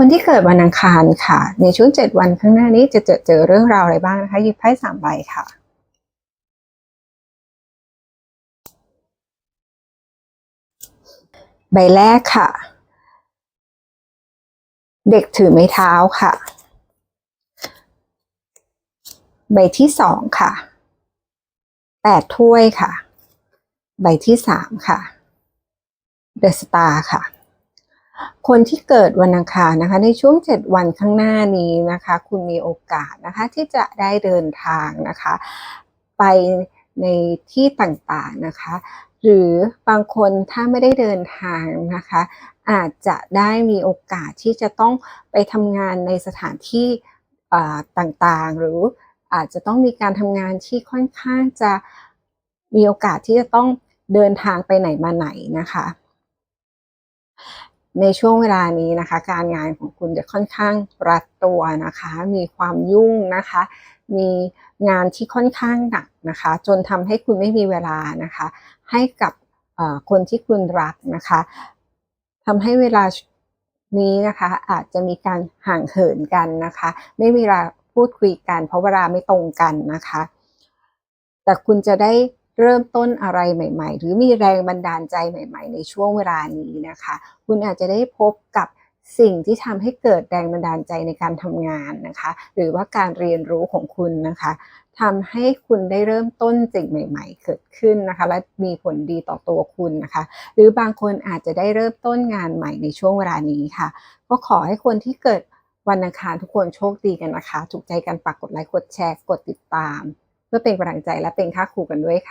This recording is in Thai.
คนที่เกิดวันอังคารค่ะ ในช่วงเจ็ดวันข้างหน้านี้จะเจอเจอเรื่องราวอะไรบ้างนะคะหยิบไพ่สามใบค่ะใบแรกค่ะ เด็กถือไม้เท้าค่ะ ใบที่สองค่ะแปดถ้วยค่ะ ใบที่สามค่ะ เดอะสตาร์ค่ะ คนที่เกิดวันอังคารนะคะ ในช่วง 7 วันข้างหน้านี้นะคะ คุณมีโอกาสนะคะที่จะได้เดินทางนะคะ ไปในที่ต่างๆนะคะ หรือบางคนถ้าไม่ได้เดินทางนะคะ อาจจะได้มีโอกาสที่จะต้องไปทำงานในสถานที่อ่าต่างๆ หรืออาจจะต้องมีการทำงานที่ค่อนข้างจะมีโอกาสที่จะต้องเดินทางไปไหนมาไหนนะคะ ในช่วงเวลานี้นะคะ การงานของคุณจะค่อนข้างรัดตัวนะคะ มีความยุ่งนะคะ มีงานที่ค่อนข้างหนักนะคะ จนทำให้คุณไม่มีเวลานะคะ ให้กับคนที่คุณรักนะคะทำให้เวลานี้นะคะอาจจะมีการห่างเหินกันนะคะ ไม่มีเวลาพูดคุยกัน เพราะเวลาไม่ตรงกันนะคะ แต่คุณจะได้ เริ่มต้นอะไรใหม่ ๆ หรือมีแรงบันดาลใจใหม่ ๆ ในช่วงเวลานี้นะคะ คุณอาจจะได้พบกับสิ่งที่ทำให้เกิดแรงบันดาลใจในการทำงานนะคะ หรือว่าการเรียนรู้ของคุณนะคะทำให้คุณได้เริ่มต้นสิ่งใหม่ ๆ เกิดขึ้นนะคะ และมีผลดีต่อตัวคุณนะคะ หรือบางคนอาจจะได้เริ่มต้นงานใหม่ในช่วงเวลานี้ค่ะ ก็ขอให้คนที่เกิดวันอังคารทุกคนโชคดีกันนะคะ ถูกใจกันฝากกดไลค์กดแชร์กดติดตาม เพื่อเป็นกำลังใจและเป็นค่าครูกันด้วยค่ะ